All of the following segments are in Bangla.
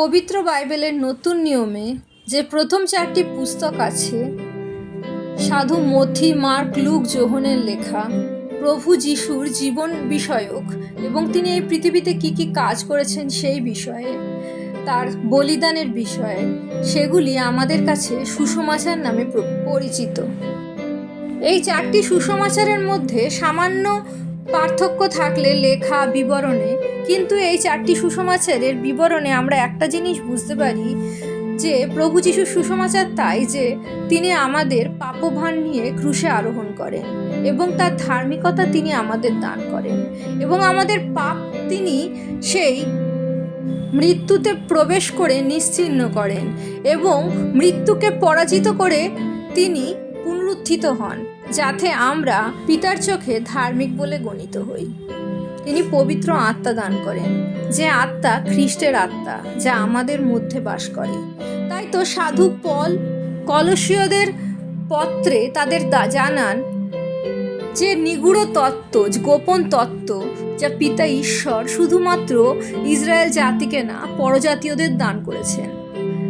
পবিত্র বাইবেলের নতুন নিয়মে যে প্রথম চারটি পুস্তক আছে, সাধু মথি, মার্ক, লুক জোহনের লেখা, প্রভু যিশুর জীবন বিষয়ক, এবং তিনি এই পৃথিবীতে কি কি কাজ করেছেন সেই বিষয়ে, তার বলিদানের বিষয়ে, সেগুলি আমাদের কাছে সুসমাচার নামে পরিচিত। এই চারটি সুসমাচারের মধ্যে সামান্য পার্থক্য থাকলে লেখা, বিবরণে, কিন্তু এই চারটি সুসমাচারের বিবরণে আমরা একটা জিনিস বুঝতে পারি যে প্রভু যিশুর সুসমাচার তাই যে তিনি আমাদের পাপভার নিয়ে ক্রুশে আরোহণ করেন এবং তার ধার্মিকতা তিনি আমাদের দান করেন এবং আমাদের পাপ তিনি সেই মৃত্যুতে প্রবেশ করে নিশ্চিহ্ন করেন এবং মৃত্যুকে পরাজিত করে তিনি পুনরুত্থিত হন, যাতে আমরা পিতার চোখে ধার্মিক বলে গণিত হই। তিনি পবিত্র আত্মা দান করেন, যে আত্মা খ্রিস্টের আত্মা, যা আমাদের মধ্যে বাস করে। তাই তো সাধু পল কলসীয়দের পত্রে তাদের জানান যে নিগুড় তত্ত্ব গোপন তত্ত্ব, যা পিতা ঈশ্বর শুধুমাত্র ইসরায়েল জাতিকে না, পরজাতীয়দের দান করেছেন।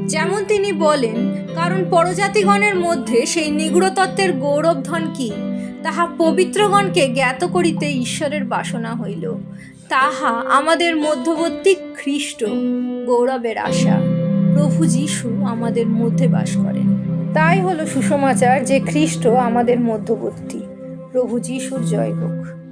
যেমন তিনি বলেন কারণ পরজাতিগণের মধ্যে সেই নিগুড় তত্ত্বের গৌরবধন কি? তাহা পবিত্রগণকে জ্ঞাত করিতে ঈশ্বরের বাসনা হইল। তাহা আমাদের মধ্যবর্তী খ্রিস্ট গৌরবের আশা। প্রভু যিশু আমাদের মধ্যে বাস করেন। তাই হলো সুসমাচার যে খ্রিস্ট আমাদের মধ্যবর্তী। প্রভু যিশুর জয় হোক।